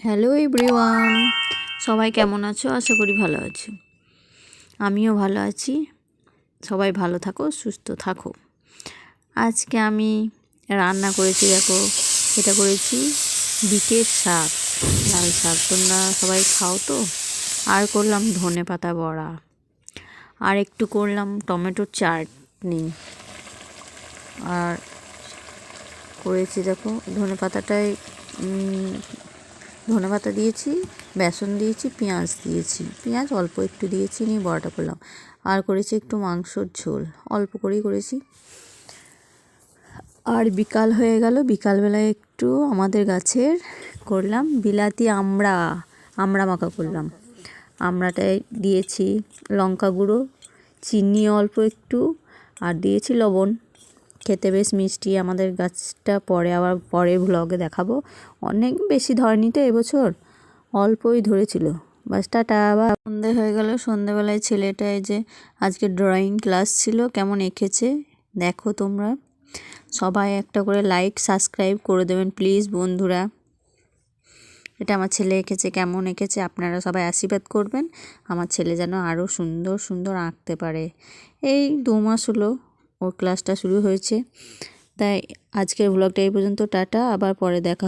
Hello everyone সবাই কেমন আছো? আশা করি ভালো আছো। আমিও ভালো আছি। সবাই ভালো থাকো, সুস্থ থাকো। আজকে আমি রান্না করেছি, দেখো। এটা করেছি বিটের শাক, লাল শাক। তোমরা সবাই খাও তো? আর করলাম ধনে পাতা বড়া। আর একটু করলাম টমেটোর চাটনি। আর করেছি, দেখো, ধনে পাতাটায় ধনে পাতা দিয়েছি, বেসন দিয়েছি, পেঁয়াজ দিয়েছি। পেঁয়াজ অল্প একটু দিয়েছি, নিয়ে বড়াটা করলাম। আর করেছি একটু মাংসর ঝোল, অল্প করেই করেছি। আর বিকাল হয়ে গেল, বিকালবেলায় একটু আমাদের গাছের করলাম বিলাতি আমড়া আমড়া মাখা করলাম। আমড়াটায় দিয়েছি লঙ্কা গুঁড়ো, চিনি অল্প একটু, আর দিয়েছি লবণ। খেতে বেশ মিষ্টি। আমাদের গাছটা পরে আবার পরের ব্লগে দেখাবো। অনেক বেশি ধরেনি তো এবছর, অল্পই ধরেছিল। বাস টাটা আবার সন্ধে হয়ে গেল। সন্ধেবেলায় ছেলেটা এই যে আজকে ড্রয়িং ক্লাস ছিল, কেমন এঁকেছে দেখো তোমরা। সবাই একটা করে লাইক সাবস্ক্রাইব করে দেবেন প্লিজ বন্ধুরা। এটা আমার ছেলে এঁকেছে, কেমন এঁকেছে আপনারা সবাই আশীর্বাদ করবেন। আমার ছেলে যেন আরও সুন্দর সুন্দর আঁকতে পারে। এই দু মাস হলো। ওর ক্লাসটা শুরু হয়েছে। তাই আজকের ব্লগটা এই পর্যন্ত টাটা আবার পরে দেখা